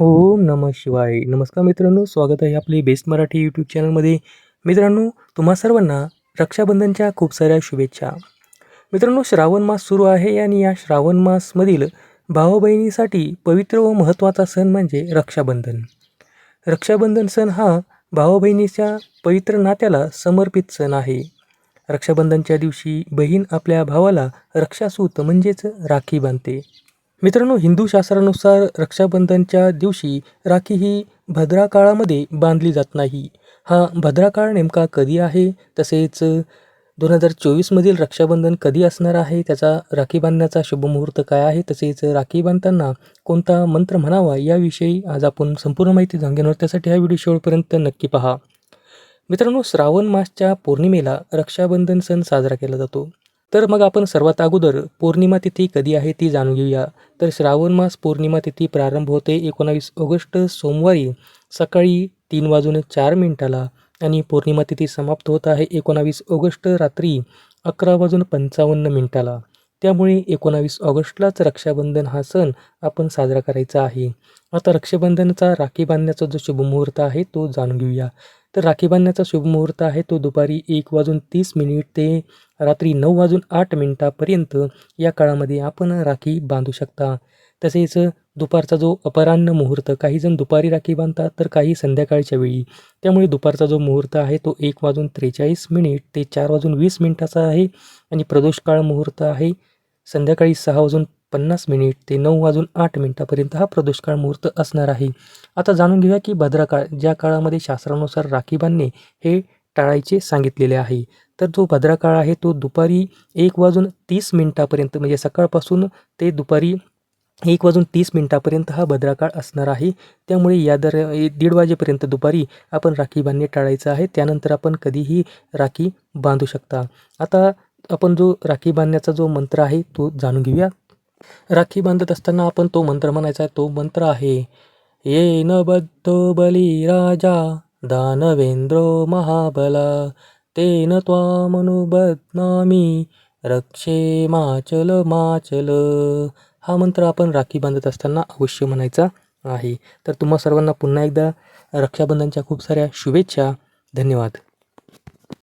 ओम नम शिवाय. नमस्कार मित्रांनो स्वागत आहे आपले बेस्ट मराठी यूट्यूब चॅनलमध्ये मित्रांनो तुम्हा सर्वांना रक्षाबंधनच्या खूप साऱ्या शुभेच्छा. मित्रांनो श्रावण मास सुरू आहे आणि या श्रावण मासमधील भाऊ बहिणीसाठी पवित्र व महत्त्वाचा सण म्हणजे रक्षाबंधन. रक्षाबंधन सण हा भावा बहिणीच्या पवित्र नात्याला समर्पित सण आहे. रक्षाबंधनच्या दिवशी बहीण आपल्या भावाला रक्षासूत म्हणजेच राखी बांधते. मित्रांनो हिंदू शास्त्रानुसार रक्षाबंधनच्या दिवशी राखी ही भद्रा काळामध्ये बांधली जात नाही. हा भद्रा काळ नेमका कधी आहे? तसेच दोन हजार चोवीसमधील रक्षाबंधन कधी असणार आहे? त्याचा राखी बांधण्याचा शुभमुहूर्त काय आहे? तसेच राखी बांधताना कोणता मंत्र म्हणावा? याविषयी आज आपण संपूर्ण माहिती जाणून घेणार त्यासाठी हा व्हिडिओ शेवटपर्यंत नक्की पहा. मित्रांनो श्रावण मासच्या पौर्णिमेला रक्षाबंधन सण साजरा केला जातो. तर मग आपण सर्वात अगोदर पौर्णिमा तिथी कधी आहे ती जाणून घेऊया. तर श्रावण मास पौर्णिमा तिथी प्रारंभ होते एकोणावीस ऑगस्ट सोमवारी सकाळी तीन वाजून चार मिनिटाला आणि पौर्णिमा तिथी समाप्त होत आहे एकोणावीस ऑगस्ट रात्री अकरा वाजून पंचावन्न मिनिटाला. त्यामुळे एकोणावीस ऑगस्टलाच रक्षाबंधन हा सण आपण साजरा करायचा आहे. आता रक्षाबंधनाचा राखी बांधण्याचा जो शुभमुहूर्त आहे तो जाणून घेऊया. तर राखी बांधण्याचा शुभमुहूर्त आहे. तो दुपारी एक वाजून तीस मिनिट ते रात्री नऊ वाजून आठ मिनिटापर्यंत या काळामध्ये आपण राखी बांधू शकता. तसेच दुपारचा जो अपरान्न मुहूर्त काहीजण दुपारी राखी बांधतात तर काही संध्याकाळच्या वेळी. त्यामुळे दुपारचा जो मुहूर्त आहे तो एक वाजून त्रेचाळीस मिनिट ते चार वाजून वीस मिनिटाचा आहे. आणि प्रदोष काळ मुहूर्त आहे संध्याकाळी सहा वाजून पन्नास मिनिट ते नऊ वाजून आठ मिनिटापर्यंत हा प्रदोषकाळ मुहूर्त असणार आहे. आता जाणून घेऊया की भद्रकाळ ज्या काळामध्ये शास्त्रानुसार राखी बांधणे हे टाळायचे सांगितलेले आहे. तर जो भद्राकाळ आहे तो दुपारी एक वाजून तीस मिनिटापर्यंत म्हणजे सकाळपासून ते दुपारी एक वाजून तीस मिनिटापर्यंत हा भद्राकाळ असणार आहे. त्यामुळे या दर दीड वाजेपर्यंत दुपारी आपण राखी बांधणे टाळायचं आहे. त्यानंतर आपण कधीही राखी बांधू शकता. आता आपण जो राखी बांधण्याचा जो मंत्र आहे तो जाणून घेऊया. राखी बांधत असताना आपण तो मंत्र म्हणायचा तो मंत्र आहे ये न बद्धो बली राजा दानवेंद्र महाबला तेन त्वामनुबदनामी रक्षे माचल माचल. हा मंत्र आपण राखी बांधत असताना अवश्य म्हणायचा आहे. तर तुम्हा सर्वांना पुन्हा एकदा रक्षाबंधनच्या खूप साऱ्या शुभेच्छा. धन्यवाद.